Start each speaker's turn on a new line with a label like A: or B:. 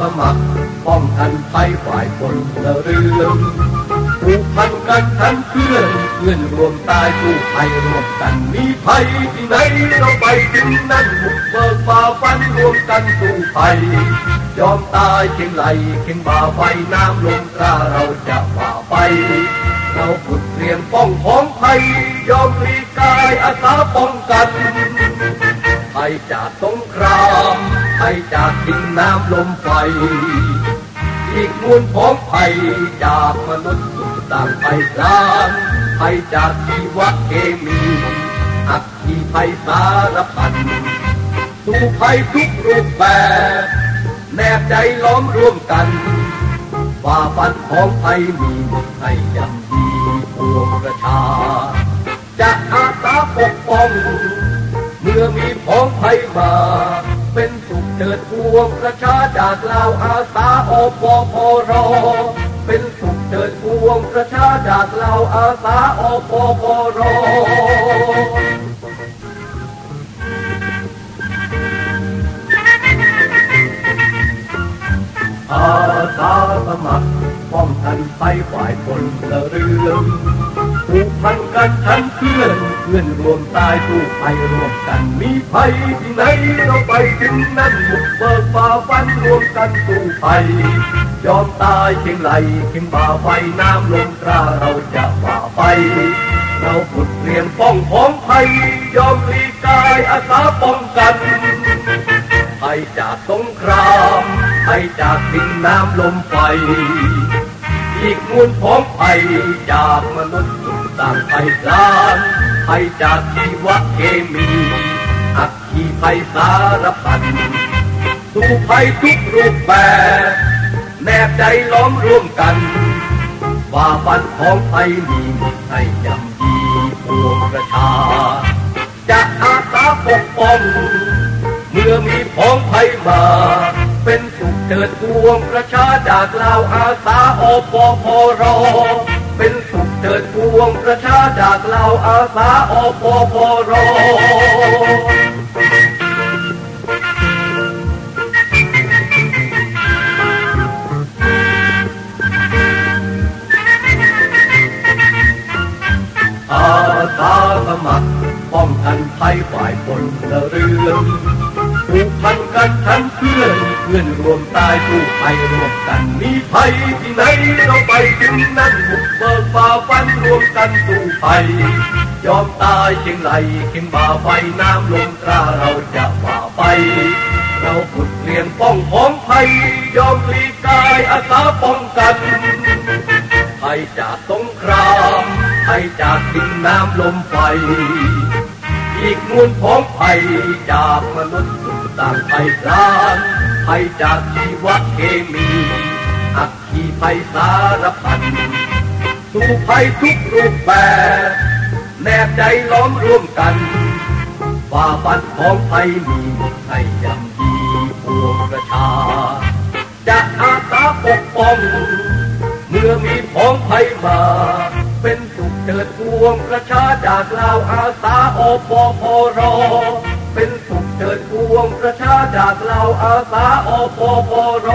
A: สมัครป้องกันภัยฝ่ายคนละเรือนผูกพันกันทั้งเพื่อนเพื่อนรวมตายผู้ภัยรวมกันมีภัยที่ไหนเราไปถึงนั้นบุกเบิกฝ่าฟันรวมกันสู้ภัยยอมตายเคียงไหลเคียงบ่าไฟน้ำลมตราเราจะฝ่าไปเราฝึกเตรียมป้องของภัยยอมรีกายอาสาป้องกันภัยจากสงคราม ภัยจากดินน้ำลมไฟ อีกมูลของภัยจากมนุษย์สุดต่างไปสารภัยจากชีวเคมีอักขีภัยสารพันสู่ภัยทุกรูปแบบแนบใจล้อมร่วมกันฝ่าฟันของภัยมีให้ยำดีพวงประชา จะอาสาปกป้อง เมื่อมีพ้องภัยมา เป็นสุขเถิดพวงประชาจากลาวอาสาอปพรเป็นสุขเถิดพวงประชาจากลาวอาสาอปพรอาสาสมัครป้องกันภัยฝ่ายคนละเรือนผูกพันกันทั้งเพื่อน พื่อนรวมตายสู้ภัยรวมกัน มีภัยที่ไหนเราไปถึงนั้นบุกเบิกฝ่าฟันรวมกันสู้ภัยยอมตายเคียงไหลเคียงบ่าไฟน้ำลมตราเราจะฝ่าไปเราฝึกเตรียมป้องของภัย ยอมรีกายอาสาป้องกันภัยจากสงครามภัยจากดินน้ำลมไฟ อีกมูลของภัยจากมนุษย์ ต่างภัยสารภัยจากชีวเคมีอักขีภัยสารพันสู่ภัยทุกรูปแบบแนบใจล้อมร่วมกันว่าฟันของภัยมีให้ยำยีพวงประชา จะอาสาปกป้องเมื่อมีพ้องภัยมา เป็นสุขเถิดพวงประชาจากลาวอาสาอปพร เป็นสุขเถิดพวงประชาจากลาอาสาอปพรอาสาสมัครป้องกันภัยฝ่ายคนลเรือน ผูกพันกันทั้งเพื่อนเพื่อนรวมตายสู้ภัยรวมกันมีภัยที่ไหนเราไปถึงนั้นบุกเบิกฝ่าฟันรวมกันสู้ภัยอมตายเคียงไหลเคียงบ่าไฟน้ำลมตราเราจะฝ่าไปเราฝึกเตรียมป้องของภัยยอมปลีกายอาสาป้องกันภัยจากสงครามภัยจากดินน้ำลมไฟ กมูลของภัยจากมนุษย์สุดต่างภัยสารภัยจากชีวเคมีอักขีภัยสารพันสู่ภัยทุกรูปแบบแนบใจล้อมร่วมกันฝ่าฟันของภัยมีให้ยำยีพวงประชา จะอาสาปกป้อง เมื่อมีพ้องภัยมาเป็น เกิดพวงประชาจากลาวอาสาอปพอรเป็นสุขเกิดพวงประชาจากลาวอาสาอปพอร